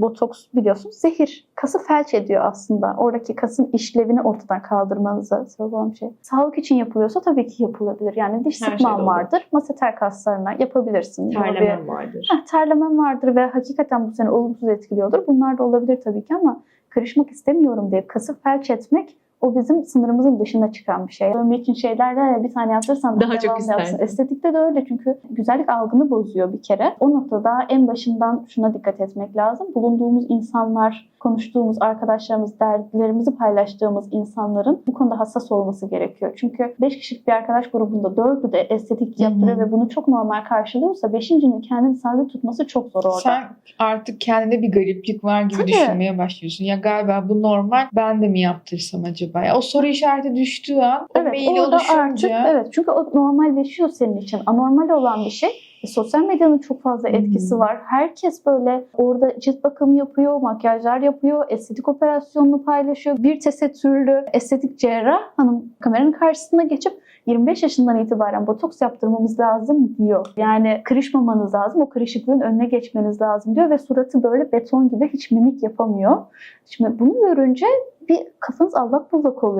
Botoks biliyorsun zehir. Kası felç ediyor aslında. Oradaki kasın işlevini ortadan kaldırmanıza sebep olan bir şey. Sağlık için yapılıyorsa tabii ki yapılabilir. Yani diş Her sıkman olur. vardır. Maseter kaslarına yapabilirsin. Bunu bir- vardır. Heh, terlemen vardır ve hakikaten bu seni olumsuz etkiliyordur. Bunlar da olabilir tabii ki ama karışmak istemiyorum deyip kası felç etmek o bizim sınırımızın dışına çıkan bir şey. Dönmek için şeyler der ya bir tane yaptırsan Daha çok istersin. Estetikte de öyle çünkü güzellik algını bozuyor bir kere. O noktada en başından şuna dikkat etmek lazım. Bulunduğumuz insanlar, konuştuğumuz arkadaşlarımız, dertlerimizi paylaştığımız insanların bu konuda hassas olması gerekiyor. Çünkü 5 kişilik bir arkadaş grubunda 4'ü de estetik yaptırıyor ve bunu çok normal karşılıyorsa 5.'nin kendini sabit tutması çok zor orada. Sen artık kendinde bir gariplik var gibi Tabii. düşünmeye başlıyorsun. Ya galiba bu normal ben de mi yaptırsam acaba? Ya o soru işareti düştüğü an o Evet mail orada oluşunca artık evet çünkü o normalleşiyor senin için. Anormal olan bir şey. E, sosyal medyanın çok fazla etkisi Hmm. var. Herkes böyle orada cilt bakımı yapıyor, makyajlar yapıyor, estetik operasyonunu paylaşıyor. Bir tesettürlü estetik cerrah hanım kameranın karşısına geçip 25 yaşından itibaren botoks yaptırmamız lazım diyor. Yani kırışmamanız lazım, o kırışıklığın önüne geçmeniz lazım diyor ve suratı böyle beton gibi hiç mimik yapamıyor. Şimdi bunu görünce bir kafanız allak bullak oluyor.